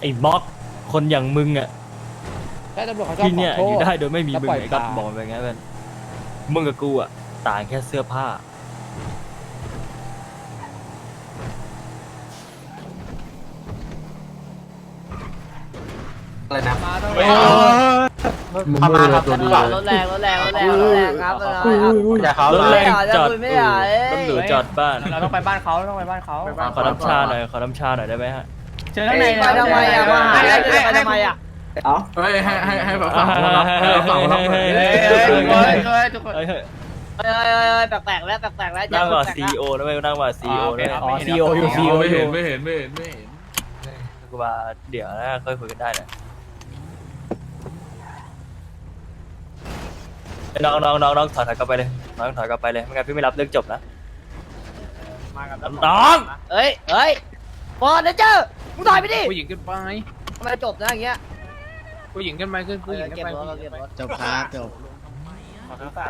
ไอ้ม็อกคนอย่างมึงอะใช่ตำรวจเขาชอบที่เนี่ยขออโทยู่ษ ได้โดยไม่มีแล้วมึงปล่อยไอ้ก็ปลา บอกมันไปไงเพื่อนมึงกับกูอะต่างแค่เสื้อผ้า อะไรนะ มาต้องประมาณครับตัวดีรถแรงรถแรงรถแรงรถแรงครับรถแรงครับ อย่าเขารถเลแรยงจอดไม่ได้ รถหรูจอดบ้านเราต้องไปบ้านเขาต้องไปบ้านเขา ขอน้ำชาหน่อยขอน้ำชาหน่อยได้ไหมฮะ เชิญข้างในไปทำไมอะมาหาเรื่องไปทำไมอะเฮ้ยให้ให้ให้ฝั่งฝั่งคนรับให้ฝั่งคนรับเลยเฮ้ยเฮ้ยทุกคนเฮ้ยทุกคนเฮ้ยเฮ้ยเอ้ยเอ้ยเอ้ยแปลกๆแล้วแปลกๆแล้วนั่งว่าแปลกๆซีแล้วโอนะไม่นั่งว่าซีโอนะอ๋อ CEO อยู่ CEO ไม่เห็นไม่เห็นไม่เห็นไม่เห็นกูว่าเดี๋ยวนะค่อยคุยกันได้นะน้องน้องน้องน้องถอยถอยกลับไปเลยน้องถอยกลับไปเลยไม่งั้นพี่ไม่รับเรื่องจบนะน้องเอ้ยเอ้ยบอลนะเจ้า มึงต่อยไปดิผู้หญิงขึ้นไปทำไมจบนะอย่างเงี้ยผู้หญิงขึ้นไปขึ้นผู้หญิงขึ้เก็นบไปรถเราเก็บรถจบครับจบ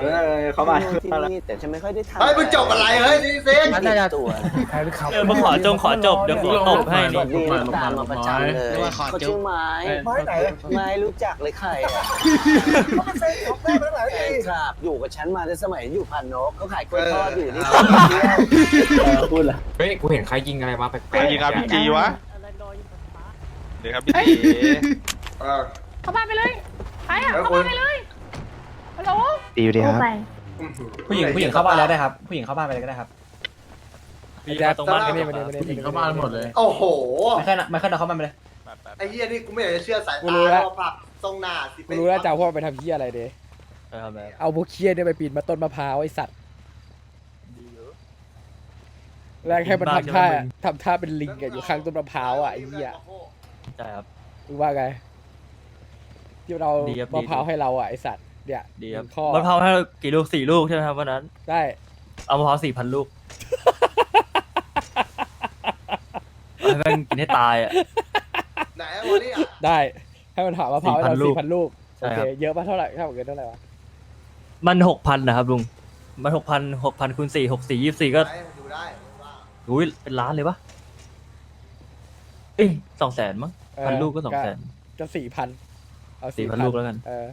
เออเขามาที่นี่แต่ฉันไม่ค่อยได้ทำเฮ้ยมึงจบอะไรเฮ้ยซีซีมันน่าจะตัวเออมาขอจงขอจบเดี๋ยวขอตบให้สนี่วัสดีตามมาประจำเลยเขาชื่อไม้ไม้ไหนไม้รู้จักเลยใครอะครับอยู่กับฉันมาในสมัยอยู่พันนกเขาขายกล้วยทอดอยู่ที่พูดละเฮ้ยกูเห็นใครยิงอะไรมาแปลกใครยิงครับพี่จีวะ เดี๋ยวครับพี่จีเออเข้าบ้านไปเลยไปอะแล้วเข้าคุบ้าณนไปเลยฮัลโหลดีดีครับไปผู้หญิงผู้หญิงเข้าบ้านแล้วได้ครับ ผู้หญิงเข้าบ้านไปเลยก็ได้ครับพี่มาตรงบ้านกันนี่ไม่ได้ไม่ได้ผู้หญิงเข้าบ้านหมดเลย โอ้โห ไม่ขึ้นไม่ขึ้นเอาเข้าบ้านไปเลยไอ้เหี้ยนี่กูไม่อยากจะเชื่อสายกูตารู้แล้ว ว่าผักทรงหน้าสิกูรู้แล้วจะเอาพวกไปทำเหี้ยอะไรเด้นะครับแม่เอาพวกเคี้ยเนี่ยไปปีนมาต้นมะพร้าวไอ้สัตว์แรกให้มันทำท่าทำท่าเป็นลิงอะอยู่ข้างต้นมะพร้าวอะไอ้เหี้ย ใช่ครับรู้ว่าไง ที่เราดีครับดี มะพร้าวให้เราอะไอสัตว์ เนี่ยดีครับข้อมะพร้าวให้กี่ลูกสี่ลูกใช่ไหมครับวันนั้น ได้ เอามะพร้าวสี่พันลูกให้แม่งกินให้ตายอะ ไหนอะวันนี้อะได้ ให้มันถามมะพร้าวให้เรา4,000ลูสี่กพันลูก ใช่โอครัเคบเยอะปะเท่าไหร่เท่ากับเงินเท่าไหร่วะ มันหกพันนะครับลุง มันหกพันหกพันคูณสี่หกสี่ยี่สี่ก็ไหนดูได้ว่าอุ้ยเป็นล้านเลยปะ เอ้ยสองแสนมั้งเออพันลูกก็สองแสนก็สี่พันเอาสี่พันลูกแล้วกันเออ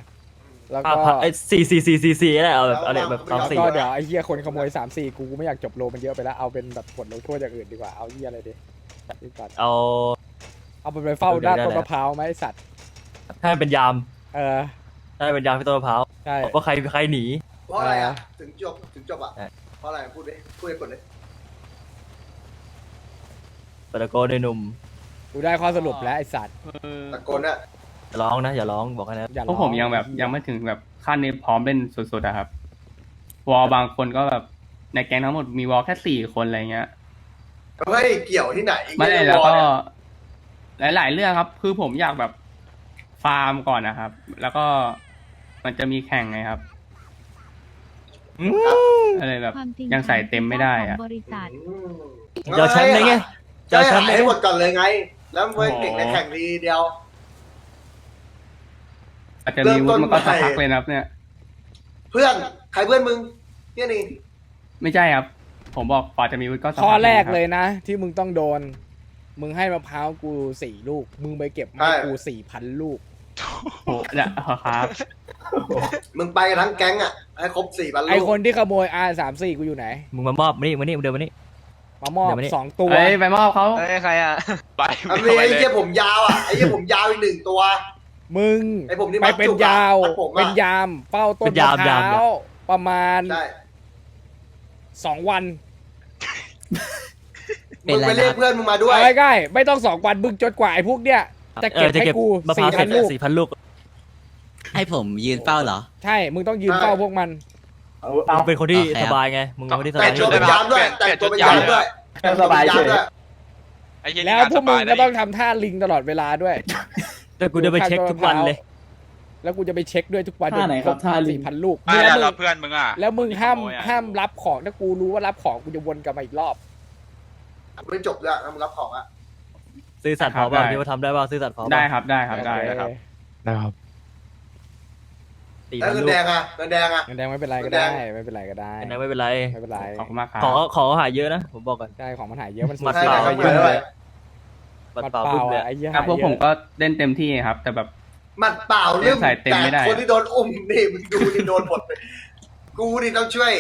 แล้วห้าก็พันไอ้สี่สี่สี่สี่สี่อะไรเอาแบบเอาแบบสองแล้วสี่ก็เดี๋ยวไอ้เหี้ยคนขโมยสามสี่กูไม่อยากจบโลมันเยอะไปแล้วเอาเป็นแบบผลลงโทษอย่างอื่นดีกว่าเอาเหี้ยอะไรดีดีกว่าเอา เอาไปไปเฝ้าโอเคด้านได้ต้นได้มะพร้าวไหมไอ้สัตว์ให้เป็นยามเออให้เป็นยามที่ต้นมะพร้าวใช่บอกว่าใครใครหนี เพราะอะไรอะเออถึงจบ ถึงจบอะ ใช่ เพราะอะไร พูดดิพูดให้กดเลย ตะโกนในหนุ่ม กูได้ข้อสรุปแล้วไอ้สัตว์ตะโกนอะอย่าร้องนะ อย่าร้องบอกให้นะอย่าพวกผมยังแบบยังไม่ถึงแบบขั้นนี้พร้อมเล่นสุดๆอะครับ วอลบางคนก็แบบในแก๊งทั้งหมดมีวอลแค่สี่คนอะไรเงี้ย เฮ้ยเกี่ยวที่ไหนไม่ได้เหี้ยแล้วก็เนี่ยหลายๆเรื่องครับ คือผมอยากแบบฟาร์มก่อนนะครับ แล้วก็มันจะมีแข่งไงครับอะไรแบบยังใส่เต็มไม่ได้อะบริษัท อืมเจ้าชั้นเลยไงจะเจ้าชั้นให้เลยหมดก่อนเลยไง แล้วเว้ยเก่งในแข่งทีเดียว อาจจะมีวุฒิมันก็สักพักเลยนะครับ เนี่ย เพื่อนใครเพื่อนมึงเนี่ยนี่ไม่ใช่ครับ ผมบอกกว่าจะมีวุฒิก็สักข้อพักแรกนะคบเลยนะ ที่มึงต้องโดน มึงให้มะพร้าวกูสี่ลูก มึงไปเก็บมาให้กูสี่พันลูก โอ้โหเนี่ยครับ มึงไปกันทั้งแก๊งอะให้ครบสี่พันลูกไอคนที่ขโมย R สามสี่กูอยู่ไหน มึงมามอบมานี่มานี่มึงเดินมานี่ มามอบเดี๋ยวมานี่ สองตัวเอ้ยไปมอบเขาเฮ้ยใครอะ ไปอันนี้ไอ้เหี้ยผมยาวอะไอ้เหี้ยผมยาวอีกหนึ่งตัว มึงไอ้ผมนี่ไปมัดเป็นจุกอะยาว มัดผมอะ เป็นยามเฝ้าต้นเป็นมะยามพยามร้าวประมาณใช่สองวันมึงไปเรียกเพื่อนมึงมาด้วย เอาง่ายๆไม่ต้องสองวันมึงจดกว่าไอ้พวกเนี้ยจะเอเก็อบจะให้เก็บกูมะพร้าสี่วพันลูก สี่พันลูกให้ผมยืนเฝ้าเหรอ ใช่ มึงต้องยืนเฝ้าพวกมัน มึงเป็นคนที่โอเคสบายไง มึงเป็นคนที่สแต่บายงตัวเป็นยามด้วยแต่งตัวเป็นยามด้วยสบายแต่งตัวเป็นยามด้วยไอ้เหี้ยแล้วพวกมึงก็ต้องทำท่าลิงตลอดเวลาด้วย แต่กูจะไปเช็คทุกวันเลย แล้วกูจะไปเช็คด้วยทุกวันท่าไหนครับท่าลิง สี่พันลูกไม่แล้วได้มึเรางเพื่อนมึงอะ แล้วมึงห้ามขโยอะ ห้ามรับของถ้ากูรู้ว่ารับของกูจะวนกลับมาอีกรอบ ไม่จบด้วยทำรับของอะ ซื้อสัตว์เผาเปล่าที่ว่าทำได้เปล่าซื้อสัตว์เผาเปล่าได้ครับได้ครับได้โอเครับ สี่แล้วพันเงินลูกแดงอะเงินแดงอะ เงินแดงไม่เป็นไรก็เงินแดได้งไม่เป็นไรก็ได้ อันนั้นไม่เป็นไรไม่เป็นไร ขอบคุณมากครับ ของของหายเยอะนะ ผมบอกก่อน ใช่ ของมันหายเยอะมันหมัดใช่เปล่าใช่เยอะด้วยมปัดปัดเปล่าเปบึ้ล่ามเลยอะไอ้เหี้ยครับพวกผมก็เล่นเต็มที่ครับ แต่แบบ หมัดเปล่าเรื่องใส่เต็มไม่ได้แต่คนที่โดนอุ้มนี่มึงดูนี่โดนหมดเลยกูนี่ต้องช่วย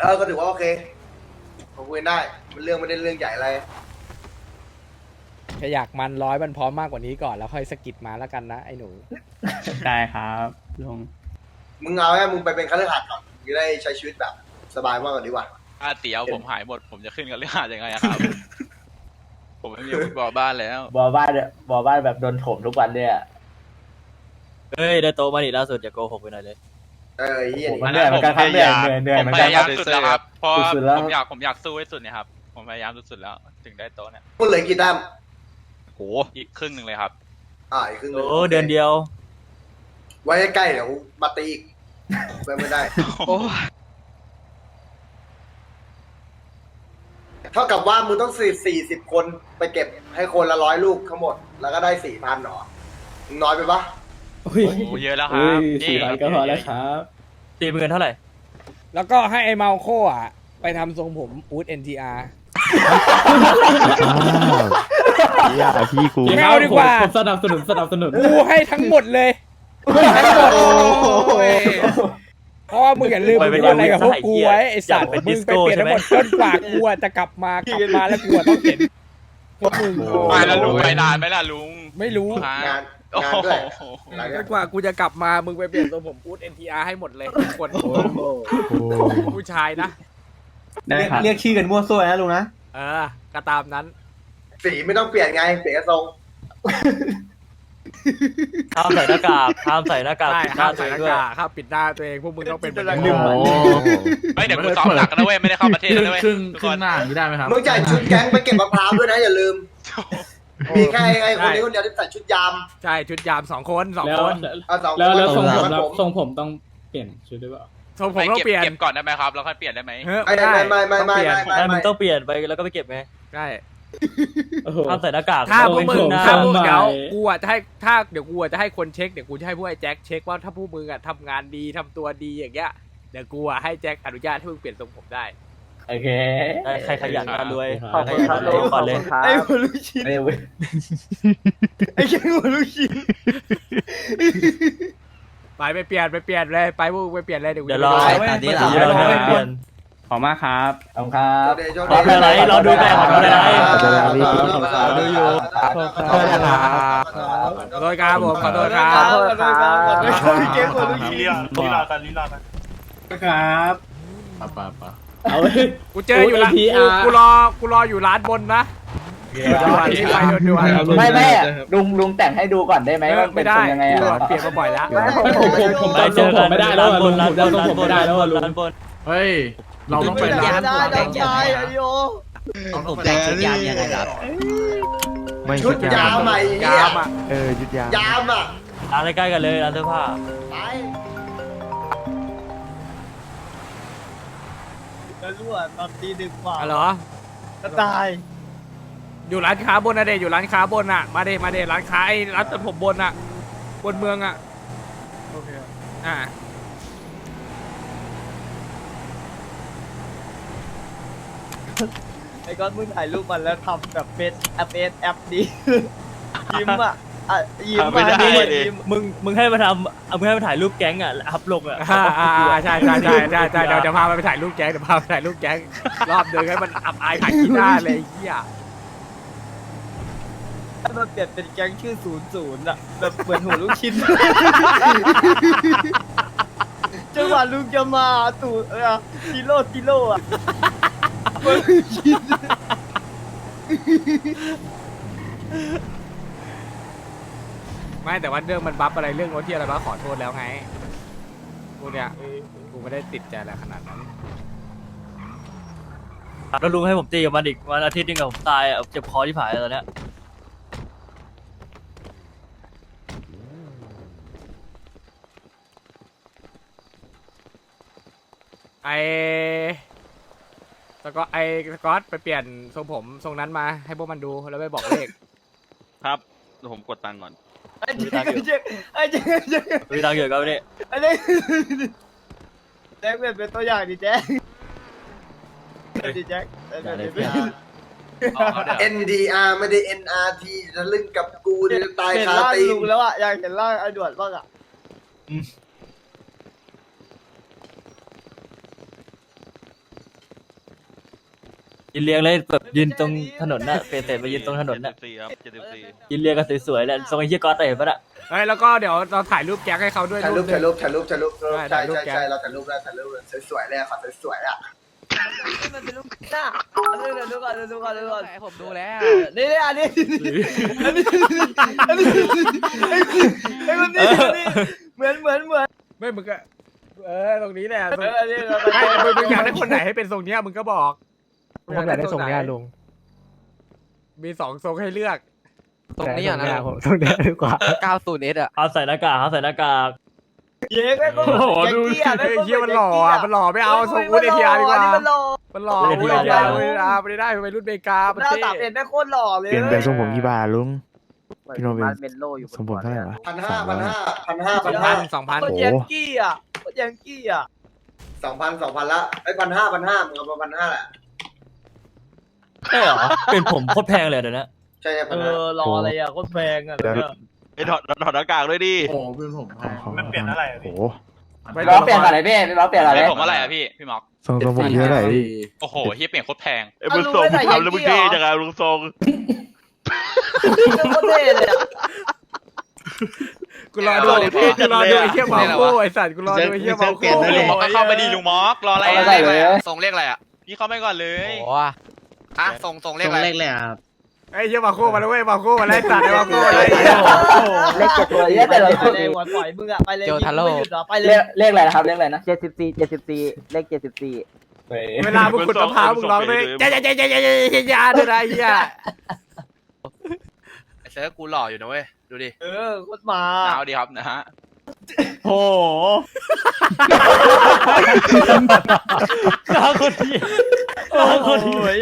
เออก็ถือว่าโอเคผมคุยได้มันเรื่องไม่ได้เรื่องใหญ่อะไร ถ้าอยากมันร้อยมันพร้อมมากกว่านี้ก่อนแล้วค่อยสะกิดมาแล้วกันนะไอ้หนู ได้ครับลุงมึงเอาแค่มึงไปเป็นข้าราชการก่อนมึงจะได้ใช้ชีวิตแบบสบายมากกว่านี้ว่ะอาเตี๋ยวผมหายหมด ผมจะขึ้นกับเรื่องหายังไงอะครับ ผมไม่มีอาวุธบอบ้านแล้ว บอบ้านบอบ้านแบบโดนถมทุกวันเนี่ย เฮ้ยได้โตะมาดิล่าสุดอย่าโกหกไปหน่อยเลย เออไอ้เหี้ยมันี่นเหนื่อยเหมือนกันครับเหนื่อยเหนื่อยเหนื่อยผเหมมือนพกันยายามสุดแล้วครับเพราะสุดๆแล้ว ผมอยากผมอยากสู้ให้สุดเนี่ยครับ ผมพยายามสุดๆแล้ว ถึงได้โต๊ะเนี่ยมึงเหลยกี่แต้ม โหอีกครึ่งหนึ่งเลยครับ อ่าอีกครึ่งหนึงโอ้เดือนเดียว ไว้ใกล้ๆเดี๋ยวมาตีอีกไปไม่ได้เท่ากับว่ามึงต้องสี่สี่สิบคนไปเก็บให้คนละร้อยลูกทั้งหมด แล้วก็ได้สี่พันหรอมึงน้อยไปปะโอ้โหเยอะแล้วครับนี่ตีเป็นเงินเท่าไหร่แล้วก็ให้ไอ้เมาโคอะ ไปทำทรงผมอูด NTR อ อย่าพี่กูไม่เอาดีกว่า ผมสนับสนุนสนับสนุนกูให้ทั้งหมดเลยทั้งหมดเพราะว่ามึงอย่าลืมมึงอะไรกับพวกกูไว้ไอสัตว์มึงไปเปลี่ยนทั้งหมดจนกว่ากูจะกลับมากลับมาแล้วกูต้องเห็นพวกมึงไปแล้วลุงไปนานไหมล่ะลุง ไม่รู้งานงานด้วยจนกว่ากูจะกลับมามึงไปเปลี่ยนทรงผมอูด NTR ให้หมดเลยคนผู้ชายนะเรียกชื่อกันมั่วซั่วนะลุงนะเออก็ตามนั้น สีไม่ต้องเปลี่ยนไงเปลี่ยนกระทรงห้ามใส่หน้ากากห้ามใส่หน้ากากใช่ปิดหห้าน้ามตัวใส่เองหน้าด้วยกากห้ามปิดหน้าตัวเองพวกมึงต้องเป็นเหมือนโอ้เดิมโหเฮ้ยเดี๋ยวกูซ้อมหนักกันนะเว้ยไม่ได้เข้าประเทศครึ่นะงเว้ยครึ่งทุกคครึ่งนหน้าอย่างนี้ได้ไหมครับมึงจ่ายชุดแก๊งไปเก็บมะพร้าวด้วยนะอย่าลืม มีแค่ไอ้คนนี้คนเดียวที่ใส่ชุดยามใช่ชุดยามสองคนสองแล้วคนเอาสองแล้วแล้วคทรงนผมคแล้วผมทรงผมต้องเปลี่ยนชุดหรือเปล่าทรงผมไม่ต้องเก็บเปลี่ยนเก็บก่อนได้ไหมครับแล้วค่อยเปลี่ยนได้ไหมเฮ้ยไม่ไม่ได้ไม่ไม่ไม่ต้องไม่เปลี่ยนไม่ไม่มึไม่งต้องเปลี่ยนไปแล้วก็ไปเก็บไง ใช่ โอ้โหห้ามใส่หน้ากากถ้าพวกมึงโอ้โหถ้าพวกทำไมเดี๋ยวกูอะจะให้ถ้าเดี๋ยวกูอะจะให้คนเช็คเดี๋ยวกูจะให้พวกไอ้แจ็คเช็คว่าถ้าพวกมึงอะทำงานดีทำตัวดีอย่างเงี้ยเดี๋ยวกูอะให้แจ็คอนุญาตให้มึงเปลี่ยนทรงผมได้ โอเคได้ใครขยันมารวยขอบใครคุณขครัยับนเลยก่อนเลยไอ้หัวลูกชิ้นไอ้เว้ยไอ้แค่หัวลูกชิ้นไปไปเปลี่ยนไปเปลี่ยนเลยไปพวกมึงไปเปลี่ยนเลยเดี๋ยวกูเดี๋ยวจะรอไปเดี๋ยวรอให้เปลี่ยน ขอบมากครับ ขอบคุณครับโชคดีโชคขอดูอะไรรอดูไปขอดูอะไรดูอยู่ขอโทษครับผมขอโทษครับขอโทษครับขอโทษครับเกมหัวลูกชิ้นครับป่ะป่ะป่ะเอาไว้กูเจออยู่ละโอ้ยกู APR กูรอกูรออยู่ร้านบนนะด่วนที่ไปด่วนๆไม่ไม่อะลุงลุงแต่งให้ดูก่อนได้ไหมเออว่าเป็ไม่นได้ทรงยังไงกูอะเปลี่ยนมาบ่อยแล้วผมผมผมไปจำทรงผมไม่ได้แล้วอะลุงร้านผมบนจำทรงผมไม่ได้แล้วอะลุงร้านบนเฮ้ย เราต้องไปร้านได้ได้ได้ไอโยผมแต่งชุดยามยังไงล่ะชุดยามใหม่ยามอะยามอะร้านใกล้ๆกันเลยร้านเสื้อผ้าไปแล้วรั่วตอนตีหนึ่งกว่าอ๋อเหรอก็ตายอยู่ร้านค้าบนนะเดอยู่ร้านค้าบนอะมาเดมาเดร้านค้าไอ้ร้านตัดผมบนอะบนเมืองอะโอเคอ่า ไอ้ก้อนมึงถ่ายรูปมันแล้วทำแบบเฟซแอปเอสแอปดี ยิ้มอะอะยิ้มไม่ได้อะดิ ยิ้มมึงมึงให้มาทำเอามึงให้มาถ่ายรูปแก๊งอะแล้วอัพลงอะอ่าอ่าอ่าใช่ใช่ใช่ใช่ใช่เดี๋ยวเดี๋ยวพาไปถ่ายรูปแก๊งเดี๋ยวพาไปถ่ายรูปแก๊งรอบเดินให้มันอับอายขายขี้หน้าเลยไอ้เฮียให้มันเปลี่ยนเป็นแก๊งชื่อศูนย์ศูนย์อะแบบเหมือนหัวลูกชิ้นจังหวะลุงจะมาตู่เออจิโร่จิโร่อะหัวลูกชิ้น ไม่แต่ว่าเรื่องมันบัฟอะไรเรื่องรถที่อะไรบ้าขอโทษแล้วไงพวกเนี้ยกูไม่ได้ติดใจอะไรขนาดนั้นแล้วลุงให้ผมตีกับมันอีกวันอาทิตย์หนึงกับผมตายอะเจ็บคอที่ผายตอนเนี้ยไอ สกอตไอสกอตไปเปลี่ยนทรงผมทรงนั้นมาให้พวกมันดูแล้วไปบอกเลข ครับเดี๋ยวผมกดตังค์ก่อน ไอ้เจ๊ไอ้เจ๊ไอ้เจ๊ไอ้เจ๊มีตังค์เยอะก็ไม่ได้ไอ้เจ๊แจ็คเป็นเป็นตัวอย่างดิแจ็คดิแจ็คอย่าเลยเดี๋พี่ยว NDR ไม่ได้ NRT ทะลึ่งกับกูเดี๋ยวจะตายเห็นคาร่างตีนลุงแล้วอะอยากเห็นร่างไอ้ด่วนบ้างอะ ยืนเรียงเลยแบบยืนตรงถนนน่ะเปเตะไปยืนตรงถนนน่ะ74ครับ74ยืนเรียงกันสวยๆแล้วทรงไอ้เหี้ยก๊อตเตะปะน่ะเฮ้ยแล้วก็เดี๋ยวเราถ่ายรูปแก๊งให้เขาด้วยถ่ายรูปหนึ่ถ่างยรูปถ่ายรูปถ่ายรูปได้ใช่ถ่ายรูปใช่แก๊งใช่เราถ่ายรูปแล้วถ่ายรูปสวยๆเลยอะขอสวยๆอะมันเป็นลูกหน้าเดี๋ยวดูก่อนเดี๋ยวดูก่อนเดี๋ยวดูก่อนผมดูแล้ว นี่นี่อันนี้อันนี้อันนี้ไอ้คนนี้คนนี้เหมือนเหมือนเหมือนไม่มึงก็เออตรงนี้แหละตรงเอออันนี้เราไม่แต่มึงมึงอยากได้คนไหนให้เป็นทรงเนี้ยมึงก็บอก ผมอยากได้ทรงเนี้ยลุงมีสองทรงให้เลือกตรงนี้อะนะ ผมทรงเนี้ยดีกว่า 90 S อะ เอาใส่หน้ากากเอาใส่หน้ากาก เย้แม่งก็โอ้โหดูแจ็คเฮ้กี้ยอะเฮียมันหล่ออะมันหล่อไม่เอาทรงอูดเอทีอาร์ดีกว่าอันนี้มันหล่อมันหล่ออูดเอทีอาร์ไม่ได้ไม่ได้ไปรุ่นเบกาประหน้าเทสามศเอ็ดแม่งโคตรหล่อเลยเปลี่ยนเป็นทรงผมกี่บาทลุง พี่โนเบนเมนโลอยู่ทรงผมเท่าไหร่วะพันห้าพันห้าพันห้าสพัอนงห้าพันสองพัน โคตรแจ็คกี้อะโคตรแจ็คกี้อะสองพันสองพันละไอ้พันห้าพันห้ามึงเอามาพันห้าแหละ ใช่เหรอ เป็นผมโคตรแพงเลยเดี๋ยวนะใช่ไหมเอพันห้าอรออะไรอะโคตรแพงอะเดี๋ยวเนี่ยไอ้ถอดถอดหน้ากากด้วยดิโอ้โหเป็นผมแพงมันเปลี่ยนอะไรโอ้โหไม่ล้อเปลี่ยนอะไรพี่ล้อเปลี่ยนอะไรไอ้ผมอะไรอะพี่พี่หมอกทรงทรงผมเยอะไหร่พี่โอ้โหเฮียเปลี่ยนโคตรแพงไอ้มึงส่งทำแล้วมึงเท่จังไงลุงทรงโคตรเท่เลยอะกูรอดูกูรอดูไอ้เหี้ยเมาโก้ไอ้สัตว์กูรอดูไอ้เหี้ยเมาโก้ลุงมอกก็เข้าไปดีลุงมอกรออะไรเอาอะอะไรเลยส่งเลขอะไรอะพี่เข้าไปก่อนเลยโอ้อะส่งส่งเลขอะไรไอ้เหี้ยเมาโก้มาแล้วเว้ยเมาโก้มาไล่สัตว์ไอ้เมาโก้ไอ้เหี้ยเลขเจ็ดตัวเยอะแต่ละไปเลยหัวปล่อยมึงอะไปเลยเจอทาโร่ ไม่หยุดหรอไปเลเลยขเลขอะไรนะครับเลขอะไรนะ74 74เลข74เวลามึงขุดมะพร้าวมึงร้องด้วยจ้าจ้าจ้าจ้าจ้าจ้าจ้าด้วยนะไอ้เหี้ยไอ้เซิร์ฟกูหล่ออยู่นะเว้ยดูดิเออโคตรมาเอาดีครับนะฮะโอ้โหน้าคนที่น้าคนที่โอ้ย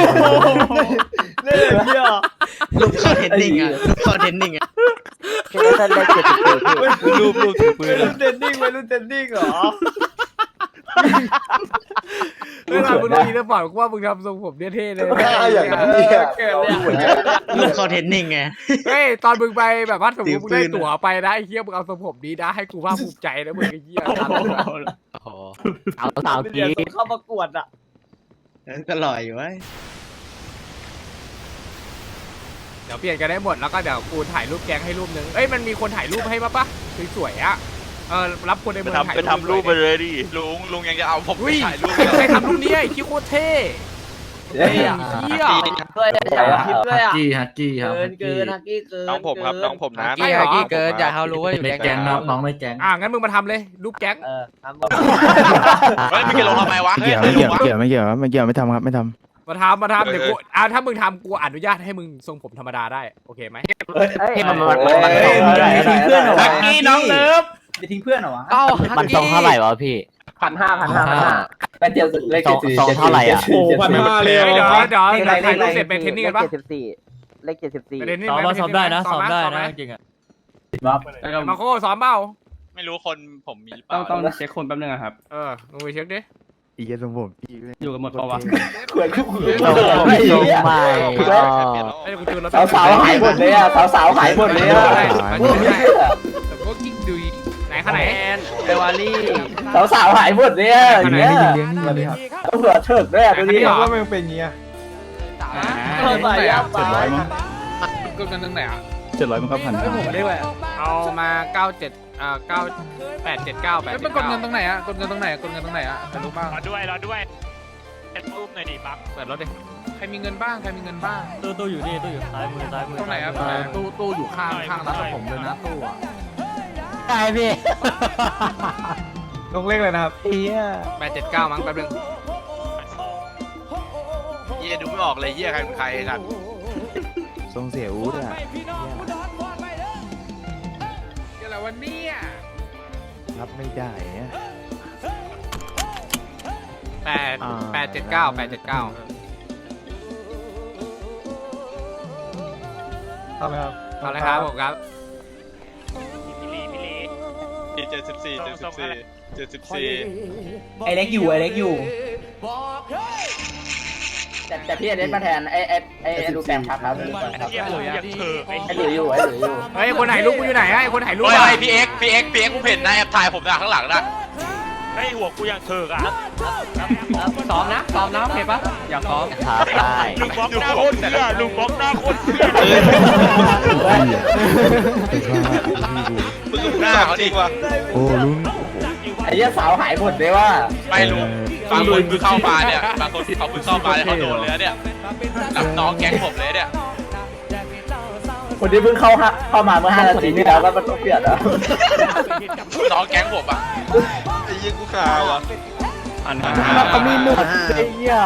อะเนี่ยอย่างเงี้ยลูกคอนเทนนิ่งอะลูกคอนเทนนิ่งอะเลข74พี่รูปรูปถือปืนรุ่นเทนนิ่งไว้รุ่นเทนนิ่งเหรอเวลามึงดูอีสปอร์ตกูว่ามึงทำทรงผมเนี่ยเท่เลยถ้าอย่างนี้อะเกิดเลยอะลูกคอนเทนนิ่งไง เฮ้ยตอนมึงไปแบบว่าสมมติมึงได้ตั๋วไปนะไอ้เหี้ยมึงเอาทรงผมนี้นะให้กูภาคภูมิใจนะมึงไอ้เหี้ย โอ้โหเอาสาวเดี๋กียวเข้าประกวดอะ ก็หล่ออยู่ไว้เดี๋ยวเปลี่ยนกันได้หมดแล้วก็เดี๋ยวกูถ่ายรูปแก๊งให้รูปนึงเอ้ยมันมีคนถ่ายรูปให้ปะปะสวยๆอะเออรับคนในไปเมืองถ่ายทำไปทำรูปไปเลยดิลุงลุงยังจะเอาผมไปอุ้ยถ่ายรูปใครทำรูปนี้ไอ้คิ้วโคตรเท่ เฮ้ยอะเหี้ยด้วยถ่ายคลิปด้วยฮัอะกกี้ฮักกี้ครับเกินเกินฮักกี้เกินน้องผมครับน้องผมนะไม่หรอเกินอย่าเขารู้ว่าอยู่ในแก๊งแก๊งน้องน้องในแก๊งอะงั้นมึงมาทำเลยรูปแก๊งเออทำหมดเฮ้ยไม่เกี่ยวลงทำไมวะไม่เกี่ยวไม่เกี่ยวไม่เกี่ยวไม่เกี่ยวไม่เกี่ยวไม่ทำครับไม่ทำมาทำมาทำเดี๋ยวกูอะถ้ามึงทำกูอนุญาตให้มึงทรงผมธรรมดาได้โอเคไหมเฮ้ยมันมันมันมันเฮ้ยมึงอย่าทิ้งเพื่อนเหรอวะฮักกี้น้องเลิฟจะทิ้งเพื่อนเหรอวะเอ้ามันทรงเท่าไหร่วะพี่พันห้าพันห้าพันห้า เป็นเจ็ดเลขเจ็ดสี่ทรงเท่าไหร่อะ โอ้พันห้าเลยเดี๋ยวเหรอเดี๋ยวเดี๋ยวถ่ายรูปเสร็จไปเทรนนิ่งกันปะเลขเจ็ดสิบสี่เลขเจ็ดสิบสี่ไปเทรนนิ่งซ้อมไหว่าซ้อมได้นะซ้อมได้ไหนะจริงๆอะมาโค้ซ้อมเปล่าไม่รู้คนผมมีหรือเปต้อล่างต้องเช็คคนแป๊บนึงอะครับเออมึงไปเช็คดิอีกทรงผมอีกอยู่กันหมดปะวะขวยคู่ทรงผมทรงใหม่เปลี่ยนแล้วไอ้กูจูนแล้วสาวสาวหายหมดเลยอะสาวสาวหายหมดเลยอะแต่พวกกิ๊กดุ ยไหนขนาดเดวารี่สาวสาวหายหมดเลยอะเลี้ยงนี่เลี้ยงนี่เลยครับหัวเถิกด้วยอะดูดิ ว่ามันเป็นเงี้ยเออใส่ยาไปกดกันตรงไหนอะเจ็ดร้อยมันก็พันผมได้ไหมเอามาเก้าเจ็ดอ่าเก้าแปดเจ็ดเก้าแปดมันกดเงินตรงไหนอะกดเงินตรงไหนกดเงินตรงไหนอะจะรู้บ้างรอด้วยรอด้วยเอ็ดรูปหน่อยดิปั๊บเปิดรถดิใครมีเงินบ้างใครมีเงินบ้างตู้ตู้อยู่นี่ตู้อยู่ซ้ายมือซ้ายมือตรงไหนครับซ้ายมือตู้ตู้อยู่ข้างข้างร้านตัดผมเลยนะตู้อะ ใช่พี่ลงเลขเลยนะครับเฮียแปดเจ็ดเก้ามั้งแป๊บนึงเยี่ยดูไม่ออกเลยเยี่ยใครเป็นใครกัน ทรงเสียอูดอะเดี๋ยวอะไรวันนี้รับไม่ได้อะแปดแปดเจ็ดเก้าแปดเจ็ดเก้าทำไมครับเอาเลยครับผมครับ เจ็ดสิบสี่เจ็ดสิบสี่เจ็ดสิบสี่ไอเล็กอยู่ไอเล็กอยู่เแต่แต่พี่อเดนมาแทนไอ้ไอ้ไอ้ดูแกมครับครับเทียบเลยอย่างเธอไอ้ไอ้หลุยอยู่ไอ้หลุยอยู่เฮ้ยคนถ่ายรูปกูอยู่ไหนอะไอ้คนถ่ายรูปเฮ้ยอะไอ้พี่เอ็กพี่เอ็กพี่เอ็กผมเห็นนะแอบถ่ายผมนะข้างหลังนะให้หัวกูยังเถิกอะซ้อมนะซ้อมนะโอเคปะอยากซ้อมครับได้ลุงบล็อกหน้าโคตรเสียลุงบล็อกหน้าโคตรเสีย มึงหน้าเขาจริงว่ะโอ้ลุงไอ้เหี้ยสาวหายหมดเลยว่าไม่ลุงบางคนเพิ่งเข้ามาเนี่ยบางคนเขาเพิ่งเข้ามาเนี่ยเขาโดนเลยเนี่ยรับน้องแก๊งผมเลยเนี่ยคนที่เพิ่งเข้าฮะเข้ามาเมื่อ5นาทีที่แล้วก็มันต้องเปลี่ยนแล้วน้องแก๊งผมอะไอ้ยี่กูขาวอะอันนั้นก็มีหนวดไอ้เหี้ย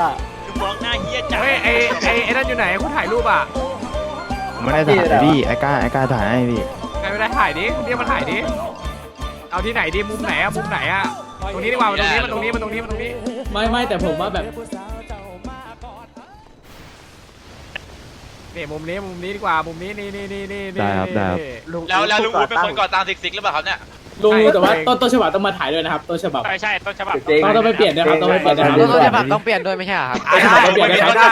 เฮ้ยไอ้ไอ้ไอ้นั่นอยู่ไหนคนถ่ายรูปอะไม่ได้ถ่ายเลยพี่ไอ้ก้าไอ้ก้าถ่ายให้พี่ใคร ไม่ได้ถ่ายดิเรียกมาถ่ายดิ เอาที่ไหนดิ มุมไหนอะมุมไหนอะตรงนี้ดีกว่ามาตรงนี้มาตรงนี้มาตรงนี้มาตรงนี้ ไม่ไม่แต่ผมว่าแบบนี่มุมนี้มุมนี้ดีกว่า มุมนี้นี่นี่นี่นี่นี่ได้ครับได้ครับแล้วแล้วลุงอู๊ดเป็นคนก่อตั้งซิกซิกหรือเปล่าครับเนี่ย ลุงแต่ว่าต้นต้นฉบับต้องมาถ่ายด้วยนะครับต้นฉบับใช่ใช่ต้นฉบับต้องต้องไปเปลี่ยนด้วยครับต้องไปเปลี่ยนด้วยครับ ต้นฉบับต้องเปลี่ยนด้วยไม่ใช่เหรอครับ ได้ได้ได้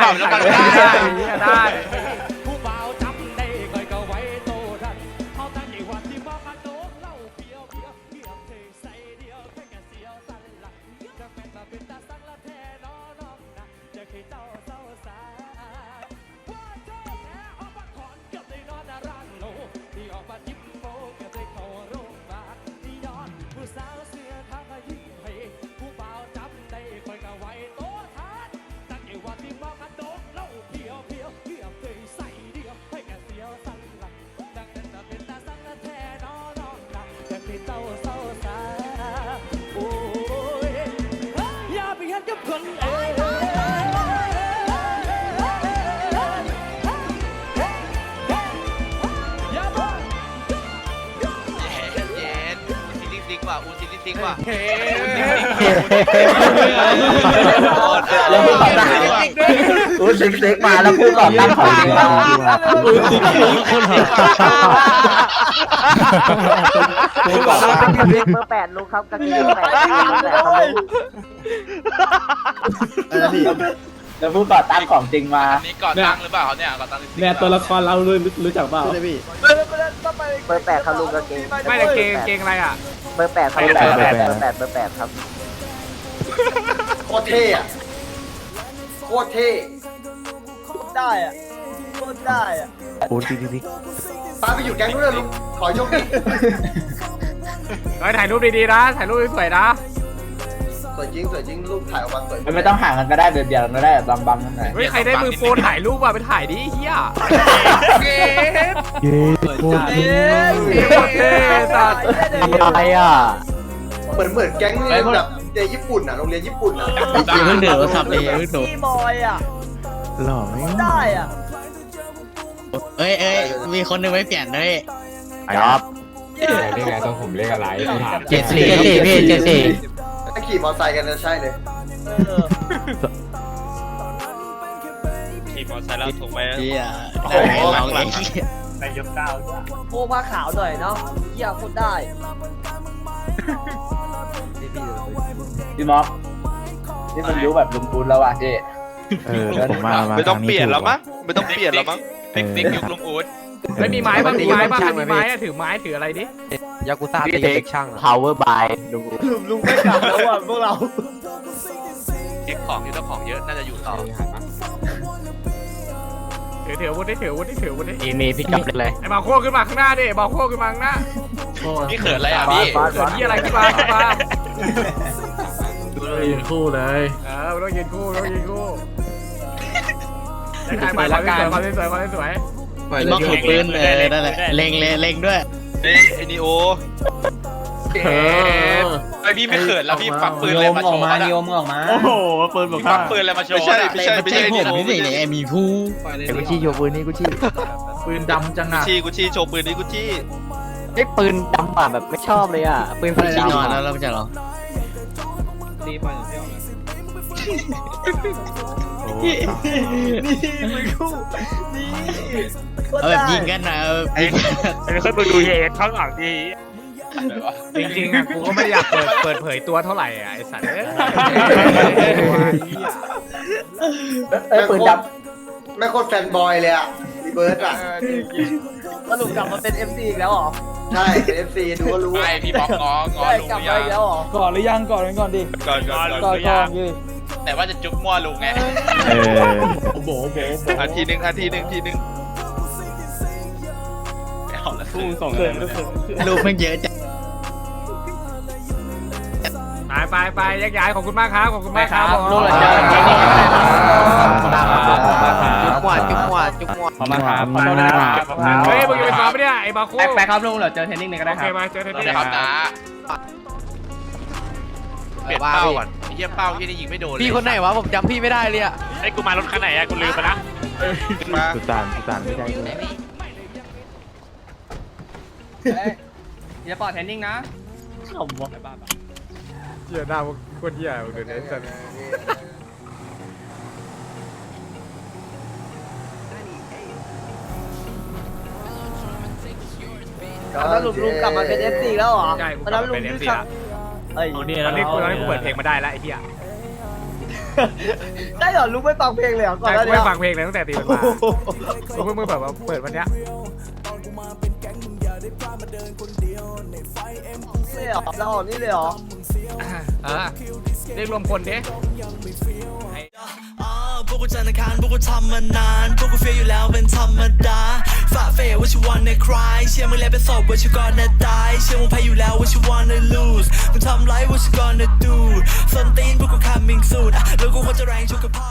ได้ แล้วพูดต่อตั้งอู้ซิกซิกมาแล้วพูดต่อตั้งของจริงมาอู้ซิกซิกพูดต่อตั้งเบอร์แปดลุงครับกางเกงเบอร์แปดแล้วพูดต่อตั้งของจริงมานี่ก่อตั้งหรือเปล่าเขาเนี่ยก่อตั้งซิกซิกเนี่ยตัวละครเรารู้รู้จักเปล่าเบอร์แปดครับลุงกางเกงไม่ได้เกงเกงอะไรอะ เบอร์แปดครับเบอร์แปดเบอร์แปดเบอร์แปดเบอร์แปดครับโคตรเท่อะโคตรเท่ได้อะโคตรได้อะโอ้พี่พี่พี่ตามไปอยู่แก๊งนู้นเลยลุงขอให้โชคดี เฮ้ยถ่ายรูปดีๆนะ ถ่ายรูปสวยๆนะส วยจริงสวยจริงรูปถ่ายออกมาสวยมันไม่ต้องห่างกันก็ได้เบียดๆกันก็ได้บังบังๆกันหน่อยเฮ้ยใครได้มือโฟนถ่ายรูปอะไปถ่ายดิเฮียเย้โคตรเท่เท่สัตว์อะไรอะเหมือนเหมือนแก๊งเรียนแบบเรียนญี่ปุ่นอะโรงเรียนญี่ปุ่นอะอย่าเพิ่งเดือดครับเลยพี่บอยอะหล่อไหมได้อะเอ้ยเอ้ยมีคนหนึงไม่เปลี่ยนเลยไอ้ครับเย้เรียกไงต้องผมเรียกอะไรถามเจ็ดสี่เจ็ดสี่พี่เจ็ดสี่ถ้า ขี่มอเตอร์ไซค์กันจะใช่เลยเออขี่มอเตอร์ไซค์แล้วถูกไหมพี่อะโอ้โหนายกเก้าโพผ้าขาวหน่อยเนาะเยี่ยโคตรได้ พี่ม็อกนี่มันยุแบบลุงปูนแล้วว่ะเจ๊เออผมมามาไม่ต้องทาเปลี่ยนถูกแล้วมั้งะไม่ต้องเปลี่ยนแล้วมั้งซิกซิกยุคลุงอู๊ด ไม่มีไม้บ้างมีไม้บ้างมีไม้อะถือไม้ถืออะไรดิยากุซ่าตีเด็กช่าง power by ลุงลุงลุงไม่กลับแล้วอะพวกเราเก็บของอยู่เจ้าของเยอะน่าจะอยู่ต่อถือถืออาวุธดิถืออาวุธดิถืออาวุธดิอีมีพี่กับเลยไอ้บาโคขึ้นมาข้างหน้าดิบาโคขึ้นมาข้างหน้าพี่เขินอะไรอะพี่เกิดที่อะไรขึ้นมาขึ้นมายืนคู่เลยเออมันต้องยืนคู่มันต้องยืนคู่ถ่ายไปแล้วกันความสวยความสวย ล็อกถือปืนเออนั่นแหละเล็งเลยเล็งด้วยเฮ้ยไอ้นีโอเออไอพี่ไม่เขินแล้วพี่ฟักปืนเลยมาโชว์เขาโยมออกมา โอ้โหปืนบอกพี่ฟักปืนเลยมาโชว์ไม่ใช่ไม่ใช่ไม่ใช่นีโอพี่สิเนี่ยมีผู้ไอ้กุชี่โยกปืนนี่กุชี่ปืนดำจังกุอะชี่กุชี่โชว์ปืนนี้กุชี่ไอ้ปืนดำอะแบบไม่ชอบเลยอะปืนสีดำแล้วเราจะหรอโอ้เอาแบบยิงกันนะไอ้ไอ้คนมาดูเฮข้างหลังดี จริงๆอะกูก็ไม่อยากเปิดเปิดเผยตัวเท่าไหร่อะไอ้สัตว์เอ้ยเอ้ยปืนจับไม่โคตรแฟนบอยเลยอะรีเบิร์ตอะสรุปกลับมาเป็น MC อีกแล้วเหรอใช่เป็นเอฟซีดูก็รู้ไม่พี่บอกงองอใช่ลุงกลับหรือมายังอีกแล้วเหรอก่อนหรือยังก่อนก่อนดิก่อนก่อนก่อนก่อนดิแต่ว่าจะจุ๊บมั่วลุงไงเออโอ้โหโอ้โหอาทีหนึ่งอาทีหนึ่งทีหนึ่ง เอาละพุ่งส่งเลยลูกมันเยอะจังไปไปไปแยกย้ายขอบคุณมากครับขอบคุณมากครับผมลูกหลานเจอจุ๊บหวานจุ๊บหวานจุ๊บหวานขอบคุณครับขอโทษด้วยนะครับเฮ้ยมึงจะไปซ้อมปะเนี่ยไอ้บาโคไปไปครับลุงเดี๋ยวเจอเทรนนิ่งเลยก็โอได้คเครับมาเจอเทนเดี๋นี่ยวครับนะเปลี่ยนเป้าก่อนไอ้เหี้ยเป้าที่นี่ยิงไม่โดนเลยพี่คนไหนวะผมจำพี่ไม่ได้เลยอะไอ้กูมารถคันไหนอะกูลืมไปละมาสุสานสุสานไม่ได้ด้วย อย่าปล่อยเทรนนิ่งนะขำวะเหี้ยหน้ามึงโคตรเหี้ยมึงเดี๋ยวนี้สันสรุปลุงกลับมาเป็น FC อีกแล้วเหรอใช่กูวันกลันั้บนลุมางเป็นเอฟดื้อซีชักละเอ้ยเอาตเนี่อยนนี้กูตอนนี้กูเปิดเพลงมาได้แล้วไอ้เหี้ยได้เหรอลุงไม่ฟังเพลงเลยเหรอก่อนใช่แล้วกูเนี่ไม่ยฟังเพลงเลยตั้งแต่ตีมันมากูเพิ่งมึงแบบว่าเปิดวันเนี้ย นี่เหรอเราออกนี่เลยเหรอเออเรียกรวมคนดิพวกกูจันทร์อังคารพวกกูทำมานานพวกกูเฟียอยู่แล้วเป็นธรรมดาฝ่าเฟว่าชิวันในคลายเชื่อมึงแล้วเป็นศพว่าชิวก่อนนะตายเชื่อมึงแพ้อยู่แล้วว่าชิวันใน lose มึงทำไรว่าชิวก่อนนะ do ส้นตีนพวกกู coming soon อะแล้วกูควรจะแรงชุกกับพ่อ